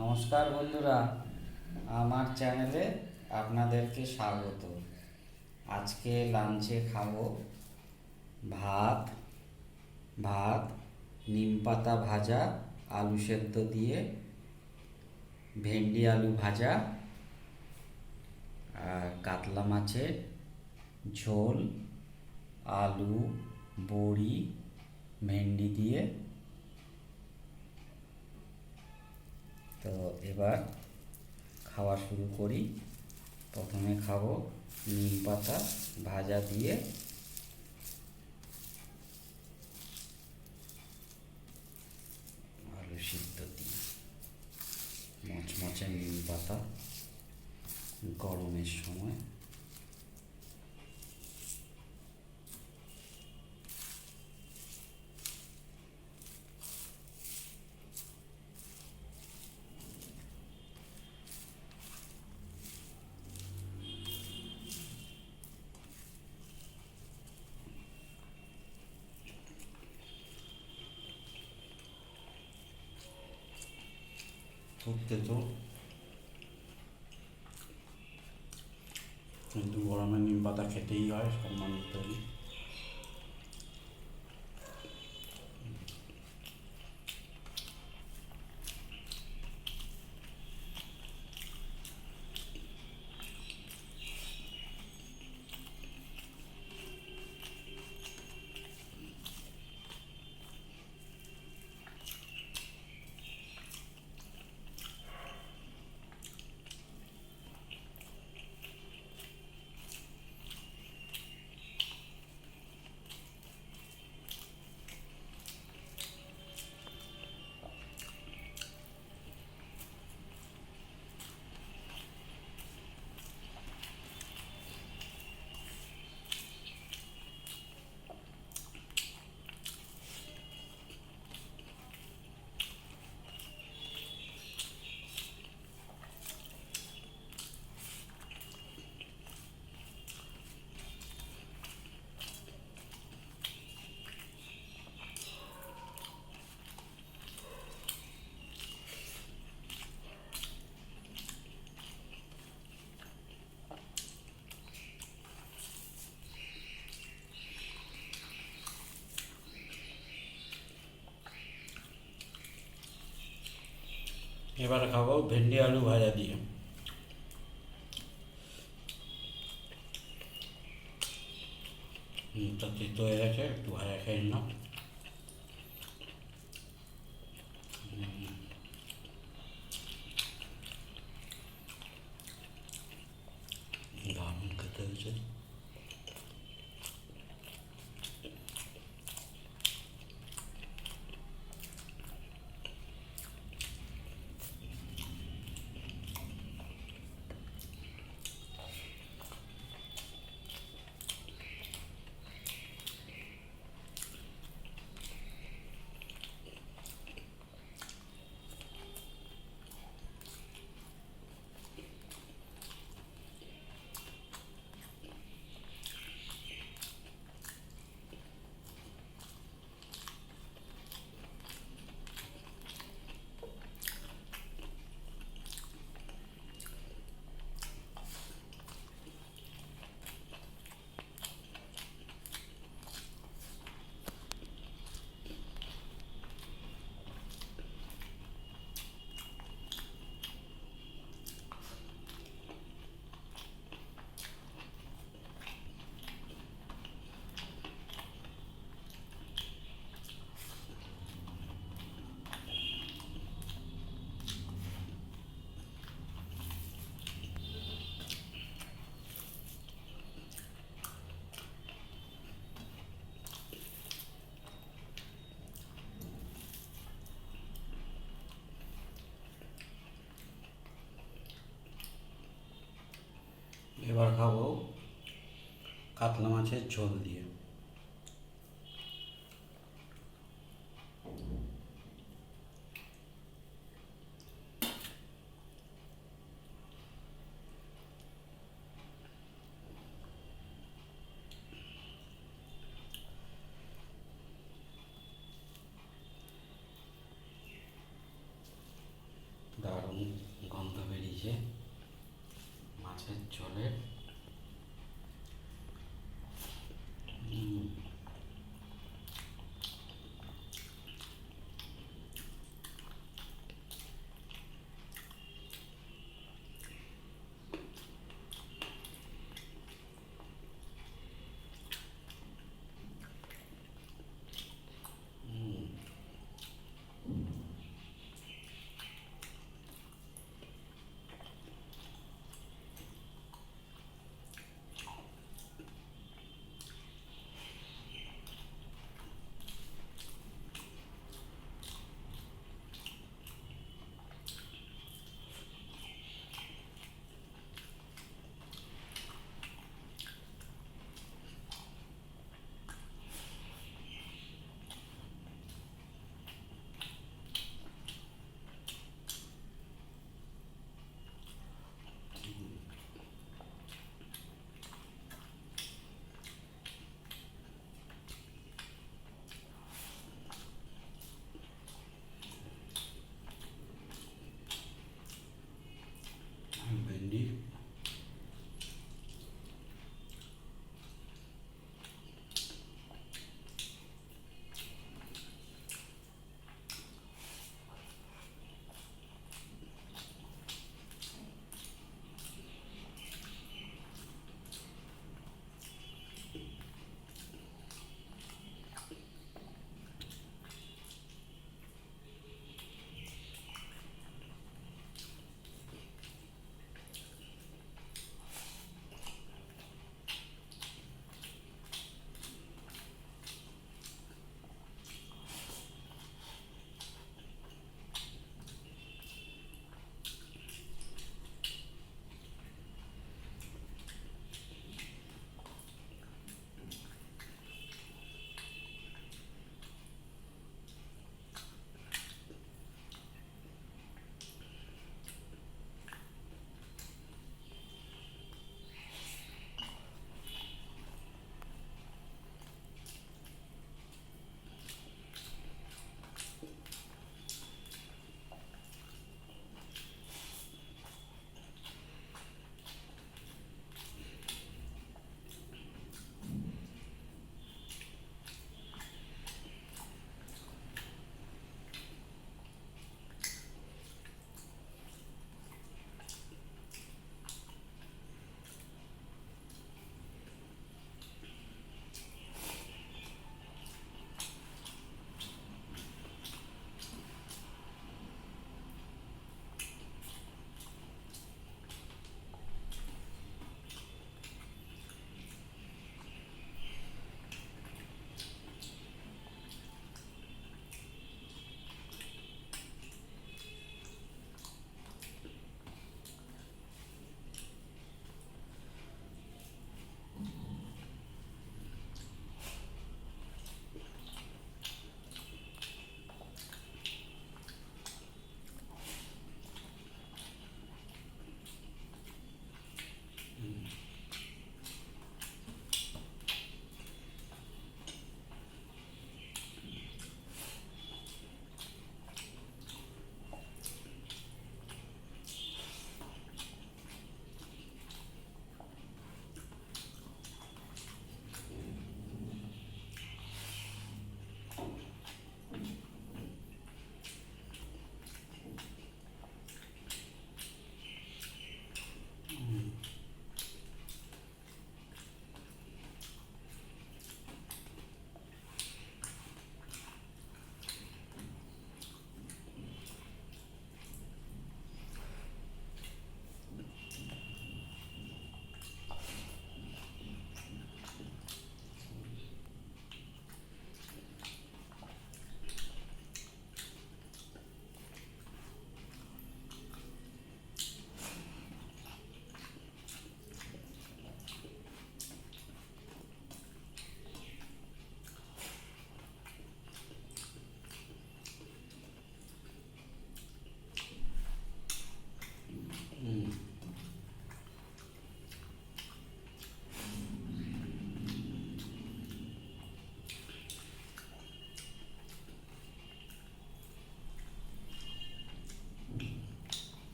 নমস্কার বন্ধুরা, আমার চ্যানেলে আপনাদেরকে স্বাগত। আজকে লাঞ্চে খাব ভাত ভাত, নিম পাতা ভাজা, আলু সেদ্ধ দিয়ে ভেন্ডি আলু ভাজা, আর কাতলা মাছের ঝোল, আলু, বড়ি, ভেন্ডি দিয়ে তো এবার খাওয়া শুরু করি। প্রথমে খাব নিম পাতা ভাজা দিয়ে। আলু সিদ্ধ দিয়ে মচমচে নিম পাতা গরমের সময়। সত্যি তো। কিন্তু গরমে নিম পাতা খেতেই হয় সব এবার খাব ভেন্ডি, আলু ভাজা দিয়ে। মুখটা তেতো হয়ে গেছে, একটু ভাজা খেয়ে নিলাম দারুণ খেতে হয়েছে। এবার খাব কাতলা মাছের ঝোল দিয়ে।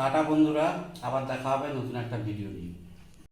টাটা বন্ধুরা আবার দেখা হবে নতুন একটা ভিডিও নিয়ে।